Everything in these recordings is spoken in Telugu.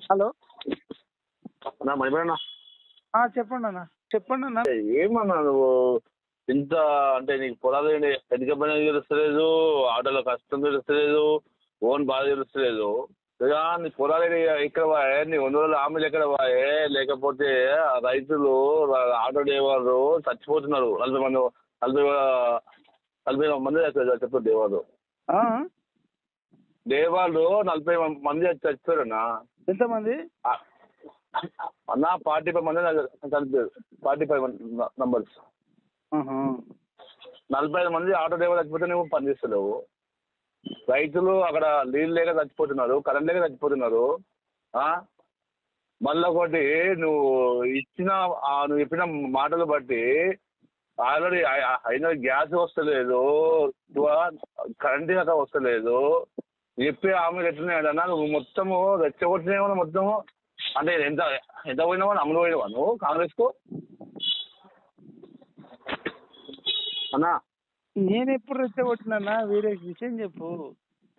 హలో. నా మణిపేనా ఆ, చెప్పండి అన్న. చెప్పండి అన్న. ఏమన్నా నువ్వు ఇంత అంటే నీకు పొలాలు ఎన్నిక పని తెలుస్తలేదు? ఆటోలో కష్టం తెలుస్తలేదు? ఓన్ బాధ తెలుస్తలేదు? నీ పొలాలు ఎక్కడ పోయే నీ వంద రోజులు ఆమెలు ఎక్కడ పోయే లేకపోతే ఆ రైతులు ర- ఆటో డ్రైవర్లు చచ్చిపోతున్నారు. నలభై మంది నలభై నలభై మంది చెప్పారు దేవాలు ఆ? దేవాలు నలభై మంది చచ్చిపోయారన్నా. ఎంతమంది? అన్న ఫార్టీ ఫైవ్ మంది ఫార్టీ ఫైవ్ నంబర్స్. నలభై ఐదు మంది ఆటో డ్రైవర్ చచ్చిపోతే నువ్వు పనిచేస్తలేవు రైతులు అక్కడ నీళ్ళు లేక చచ్చిపోతున్నారు కరెంట్ లేక చచ్చిపోతున్నారు? మళ్ళీ ఒకటి నువ్వు ఇచ్చిన నువ్వు చెప్పిన మాటలు బట్టి ఆల్రెడీ అయిన గ్యాస్ వస్తలేదు కరెంట్ దాకా వస్తలేదు. చెప్పే ఆమె ఎట్లున్నాయన్నా నువ్వు మొత్తము రెచ్చగొట్టినేమో మొత్తము? అంటే ఎంత ఎంత పోయినావా అమలు పోయినావా నువ్వు కాంగ్రెస్కు? అన్నా. నేను ఎప్పుడు రెచ్చగొట్టినా వేరే విషయం చెప్పు.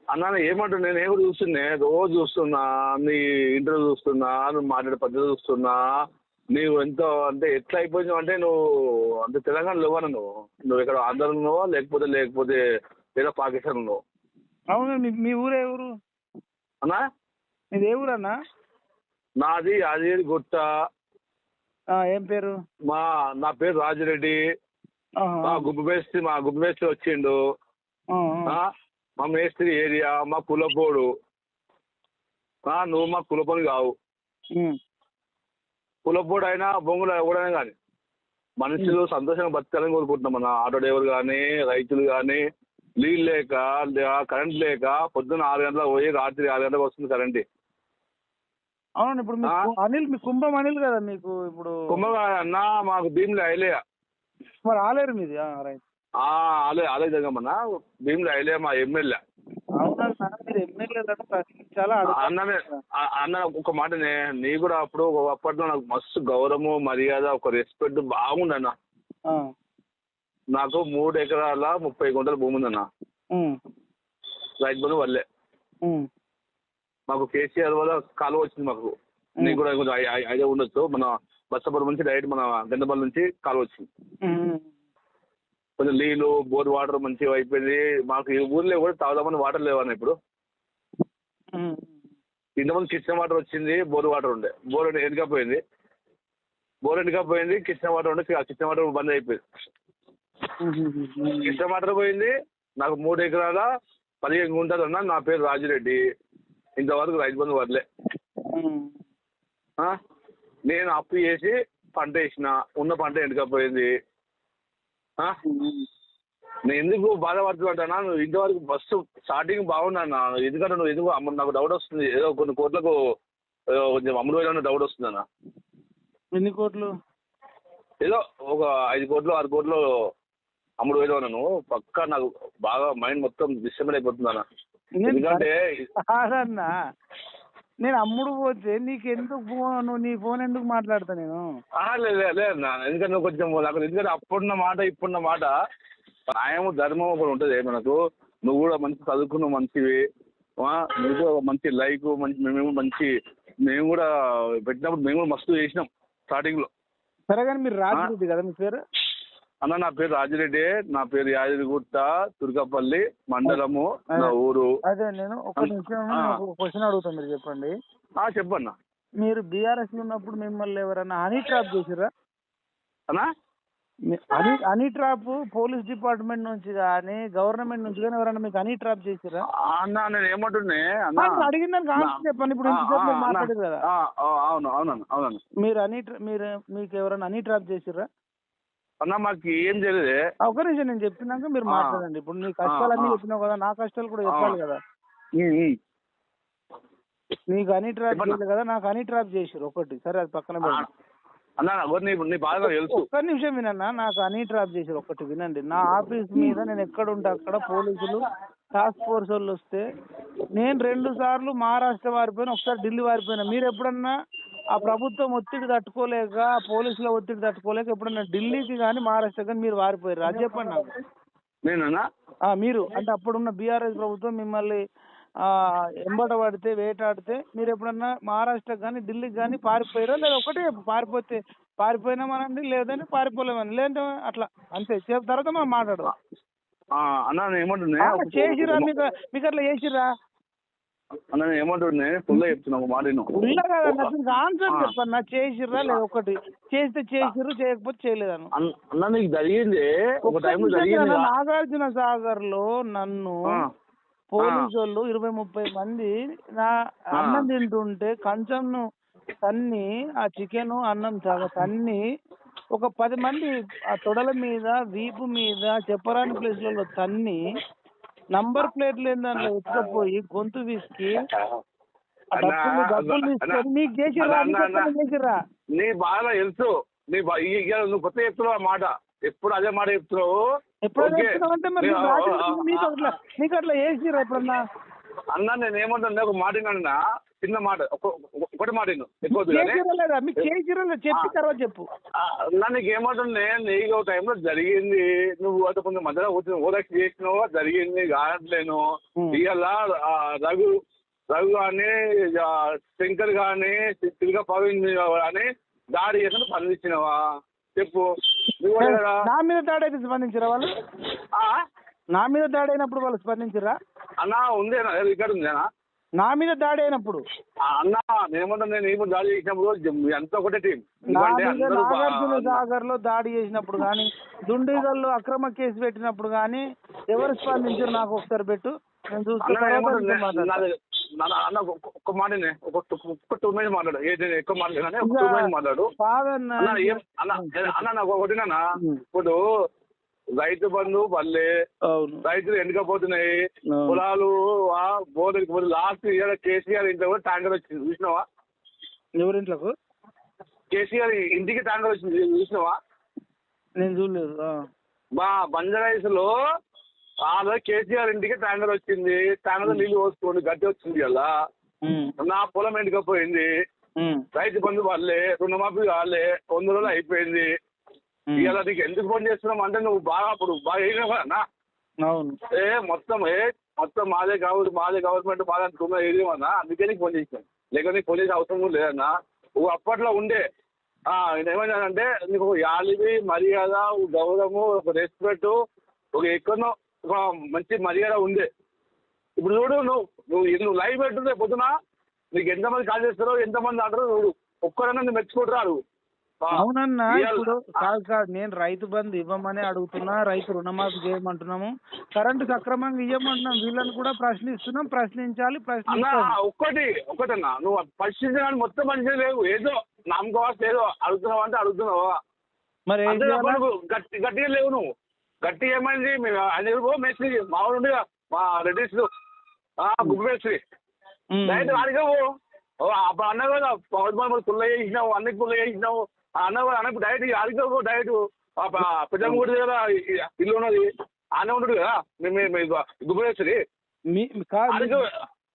అన్నా ఏమంటున్నా నేను ఏమి చూస్తున్నా? రోజు చూస్తున్నా నీ ఇంటర్వ్యూ చూస్తున్నా నువ్వు మాట్లాడే పద్ధతి చూస్తున్నా. నీవు ఎంతో అంటే ఎట్లా అయిపోయినావు అంటే నువ్వు అంటే తెలంగాణలో ఇవ్వను నువ్వు నువ్వు ఇక్కడ ఆంధ్రలో లేకపోతే లేకపోతే ఏదో పాకిస్తాన్ ఉన్నావు? అవును మీ మీ ఊరే ఊరు? అన్నా? మీది ఏ ఊరు అన్న? నాది యాదగిరి గుట్ట ఆ, ఏం పేరు? మా నా పేరు రాజిరెడ్డి. ఆహా. మా గుబ్బు మేస్త్రి మా గుబ్బు మేస్త్రి వచ్చిండు. ఆ, మా మేస్త్రి ఏరియా మా కులపోడు. ఆ, నువ్వు మా కులపోని కావు. ఉమ్. కులపోడు అయినా బొంగులు ఎవడైనా కానీ మనుషులు సంతోషంగా బతకాలని కోరుకుంటున్నాం మన ఆటో డ్రైవర్ కానీ రైతులు కానీ నీళ్ళు లేక కరెంట్ లేక పొద్దున్న ఆరు గంటలకు పోయి రాత్రి ఆరు గంటలకు వస్తుంది కరెంట్ అవును ఇప్పుడు మీకు? అనిల్ మీ కుంభం అనిల్ కదా మీకు ఇప్పుడు? కుంభగా అన్న మాకు భీములు అయిలే మరి ఆలేరు మీది? రైట్ ఆలే ఆలే జగమన్న భీములు అయిలే మా ఎమ్మెల్యే. అన్ననే అన్న ఒక మాటనే నీ కూడా అప్పుడు అప్పట్లో నాకు మస్తు గౌరవము మర్యాద ఒక రెస్పెక్ట్ ఆ, నాకు మూడు ఎకరాల ముప్పై గుంటల భూమి ఉందన్న. రైతు బంధు వల్లే. మాకు కేసీఆర్ వల్ల కాలువ వచ్చింది మాకు. నీకు కూడా కొంచెం ఐడియా ఉండొచ్చు. మన బస్సాపురం నుంచి డైరెక్ట్ మన గందపల్లి నుంచి కాలువ వచ్చింది. కొంచెం నీళ్ళు బోర్ వాటర్ మంచిగా అయిపోయింది. మాకు ఈ ఊర్లో కూడా తాగుదామని వాటర్ లేవన్న ఇప్పుడు. ఉమ్, ఇంతకుముందు కిచెన్ వాటర్ వచ్చింది బోర్ వాటర్ ఉండే. బోర్ ఎండికపోయింది బోర్ ఎండికపోయింది కిచెన్ వాటర్ ఉండే కిచెన్ వాటర్ బంద్ అయిపోయింది. కిచెన్ వాటర్ పోయింది. నాకు మూడు ఎకరాల పదిహేను గుంటలు ఉన్నా నా పేరు రాజిరెడ్డి. ఇంతవరకు రైతు బంధు వదిలే? నేను అప్పు చేసి పంట వేసిన ఉన్న పంట ఎండకపోయింది? నేను ఎందుకు బాధపడుతున్నా నువ్వు ఇంతవరకు బస్సు స్టార్టింగ్ బాగున్నా ఎందుకంటే నువ్వు ఎందుకు నాకు డౌట్ వస్తుంది. ఏదో కొన్ని కోట్లకు కొంచెం అమ్ముడు వేయాలని డౌట్ వస్తుంది అన్న. ఎన్ని కోట్లు? ఏదో ఒక ఐదు కోట్లు ఆరు కోట్లు అమ్ముడు వేయడం నువ్వు? పక్కా నాకు బాగా మైండ్ మొత్తం డిస్టర్బ్ అయిపోతుంది అన్న. ఎందుకంటే కాదన్నా. నేను అమ్ముడు పోతే నీకు ఎందుకు ఫోన్ నీ ఫోన్ ఎందుకు మాట్లాడతా నేను? లేదు లేదు, ఎందుకంటే నువ్వు కొంచెం నాకు ఎందుకంటే అప్పుడున్న మాట ఇప్పుడున్న మాట న్యాయం ధర్మం ఒకటి ఉంటుంది. మనకు నువ్వు కూడా మంచి చదువుకున్న మంచివి. నువ్వు కూడా మంచి లైక్ మంచి మేము మంచి మేము కూడా పెట్టినప్పుడు మేము కూడా మస్తు చేసినాం స్టార్టింగ్లో సరే కానీ మీరు రాజరెడ్డి కదా మీ పేరు? అన్న నా పేరు రాజిరెడ్డి. నా పేరు యాదగిరిగుట్ట తుర్కపల్లి మండలము నా ఊరు. అదే నేను ఒక నిమిషం క్వశ్చన్ అడుగుతాను మీరు చెప్పండి. ఆ చెప్పన్న. మీరు బీఆర్ఎస్లో ఉన్నప్పుడు మిమ్మల్ని ఎవరైనా హనీ ట్రాప్ చేసిరా అన్నా? Honey honey trap police department నుంచి కానీ గవర్నమెంట్ నుంచి కానీ ఎవరైనా మీకు హనీ ట్రాప్ చేసిరా అన్న నేను ఏమంటున్నా అడిగిన దానికి చెప్పండి ఇప్పుడు మాట్లాడారు కదా. అవును అవునన్న అవునన్న. మీరు హనీ మీరు మీకు ఎవరైనా హనీ ట్రాప్ చేసిరా అన్న మాకు ఏం తెలియదే ఒక నిమిషం నేను చెప్పినాక మీరు. మాట్లాడండి. ఇప్పుడు నీ కష్టాలన్నీ. చెప్పినావు కదా నా కష్టాలు కూడా చెప్పాలి కదా. నీకు హనీ ట్రాప్. చేయలేదు కదా నాకు హనీ ట్రాప్ చేసిరు ఒకటి. సరే అది పక్కన ఒక్క నిమిషం వినన్నా నాకు హనీ ట్రాప్ చేసిరు ఒకటి వినండి. నా ఆఫీస్ మీద నేను ఎక్కడ ఉంటే అక్కడ పోలీసులు టాస్క్ ఫోర్స్ వాళ్ళు వస్తే నేను రెండు సార్లు మహారాష్ట్ర వారిపోయినా ఒకసారి ఢిల్లీ వారిపోయినా. మీరు ఎప్పుడన్నా ఆ ప్రభుత్వం ఒత్తిడి తట్టుకోలేక పోలీసుల ఒత్తిడి తట్టుకోలేక ఎప్పుడన్నా ఢిల్లీకి కానీ మహారాష్ట్ర కానీ మీరు వారిపోయారు? అది చెప్పండి నాకు. నేనన్నా మీరు. అంటే అప్పుడున్న బీఆర్ఎస్ ప్రభుత్వం మిమ్మల్ని ఆ, ఎంబట పడితే వేటాడితే మీరు ఎప్పుడన్నా మహారాష్ట్రకు కానీ ఢిల్లీకి కానీ పారిపోయారో? లేదా ఒకటే. పారిపోతే పారిపోయినామనండి లేదంటే పారిపోలేమని. లేదంటే అట్లా. అంతే. చెప్పిన తర్వాత మనం మాట్లాడదాం. అన్న ఏమంటున్నా? చేసిరా మీకు మీకు అట్లా చేసిరా అన్న నేను ఫుల్ చెప్తున్నా ఒక మాట. ఉల్లా కదన్నా దీనికి ఆన్సర్. చెప్పన్నా చేసిర్రా లేదా ఒకటి చేస్తే చేసిర్రు చేయకపోతే చేయలేదను అన్న నీకు జరిగింది ఒక నిమిషం జరిగింది నాగార్జున సాగర్లో నన్ను. పోలీసు వాళ్ళు ఇరవై ముప్పై మంది నా. అన్నం తింటుంటే కంచంను తన్ని ఆ చికెన్ అన్నం సగ తన్ని ఒక పది మంది ఆ తొడల మీద వీపు మీద చెప్పరాని ప్లేస్లలో తన్ని నంబర్ ప్లేట్ లేని దాంట్లో ఎత్తుకపోయి గొంతు నీకు చేసిర్రా చేసిర్రా? నీ బాధ తెలుసు. నీ నువ్వు కొత్త చెప్తున్నావు ఆ మాట. ఎప్పుడు అదే మాట చెప్తున్నావు? ఓకే. చెప్తున్నావంటే మరి నీకు అట్లా చేసిర్రా ఎప్పుడన్నా? అన్న నేను ఏమంటున్నా ఒక మాట విన్నా చిన్న మాట ఒక- ఒక- ఒకటి మాట చెప్పి. తర్వాత చెప్పు. అన్న నీకు ఏమంటున్నా నీకు ఒక టైంలో జరిగింది. నువ్వు అది కొంచెం మధ్యలో వచ్చిన ఓదక్ష చేసినావు జరిగింది కానట్లేను. ఇవాళ ఆ, రఘు రఘు కానీ శంకర్ కానీ తిరిగా పవన్ కానీ దాడి చేసిన స్పందించినవా? చెప్పు. నా మీద దాడి అయితే స్పందించరా వాళ్ళు? ఆ? నా మీద దాడి అయినప్పుడు వాళ్ళు స్పందించరా అన్న ఉందేనా రికార్డు ఉందేనా నా మీద దాడి అయినప్పుడు. అన్న నేనేమంటా నేను ఏమో దాడి చేసినప్పుడు అంతా ఒకటే టీం. నాగార్జున సాగర్లో దాడి చేసినప్పుడు కానీ దుండిగల్లో అక్రమ కేసు పెట్టినప్పుడు కానీ ఎవరు స్పందించారు నాకు ఒకసారి పెట్టు. నేను చూస్తే అన్న నాన్న ఒక్క- ఒక ఒక్క టూ మినిట్స్ మాట్లాడు. నేను ఎక్కువ మాట్లాడు టూ మినిట్స్ మాట్లాడు. అన్న ఏం అన్న నాకు ఒకటినా ఉం. ఇప్పుడు రైతు బంధు అవును. రైతులు ఎండకపోతున్నాయి. పొలాలు బోర్డుకి పోతే లాస్ట్ ఇయర్ కేసీఆర్ ఇంట్లో కూడా ట్యాంకర్ వచ్చింది. చూసినావా? ఎవరింట్లకు? కేసీఆర్ ఇంటికి ట్యాంకర్ వచ్చింది. చూసినావా? నేను చూడలేదు. ఆ. మా బంజారాయిస్లో ఆమె కేసీఆర్ ఇంటికి ట్యాంకర్ వచ్చింది. ట్యాంకర్ నీళ్ళు పోసుకోండి గడ్డి వచ్చింది ఉమ్, నా పొలం ఎండుకపోయింది. రైతు బంధు వాళ్ళే రుణమాఫీ వాళ్ళే వంద రోజులు అయిపోయింది. ఇవాళ నీకు ఎందుకు ఫోన్ చేస్తున్నావు అంటే నువ్వు బాగా అప్పుడు బాగా అన్న? అవును. ఏ మొత్తం ఏ మొత్తం మాదే గవర్నమెంట్ మాదే గవర్నమెంట్ మాదే అనుకున్నా ఏదేమన్నా అందుకే నీకు ఫోన్ చేసాను. లేకపోతే నీకు ఫోన్ చేసే అవసరం కూడా లేదన్నా నువ్వు అప్పట్లో ఉండే. ఏమన్నానంటే నీకు యాలివి మర్యాద గౌరవము ఒక రెస్పెక్ట్ ఒక ఎక్కడో ఒక మంచి మర్యాద ఉండే. ఇప్పుడు చూడు నువ్వు నువ్వు నువ్వు లైవ్ పెట్టుంటే పొద్దున నీకు ఎంతమంది కాల్ చేస్తారో ఎంతమంది అంటారో చూడు. ఒక్కడన్నా నువ్వు మెచ్చుకుంటారు అవునన్నా ఇప్పుడు కాదు కాదు నేను రైతు బంధు ఇవ్వమని అడుగుతున్నా రైతు రుణమాఫీ చేయమంటున్నాము. కరెంటు సక్రమంగా ఇవ్వమంటున్నాం వీళ్ళని కూడా ప్రశ్నిస్తున్నాం ప్రశ్నించాలి ప్రశ్నిస్తాం. ఒక్కటి ఒక్కటన్నా నువ్వు పరిశీలించడానికి మొత్తం మనిషి లేవు ఏదో నమ్మకం ఏదో అడుగుతున్నావు అంటే అడుగుతున్నావా? మరి గట్టి గట్టిగా లేవు నువ్వు. గట్టి ఏమైంది? మేము మేస్త్రి మా మా రెడ్డిస్ గుడ్ మేస్త్రి. పో. ఓ, అప్పుడు అన్న కదా పవన్ పుల్ల చేసినావు అన్నకి పుల్ల చేసినావు అన్న అన్న డైరెక్ట్ అడిగా పో డైరెక్ట్ పెద్ద కూడా కదా ఇల్లు ఉన్నది. ఆనే ఉంటాడు కదా మేము గుబ్బేశ్వరి మీ కాదు అడిగి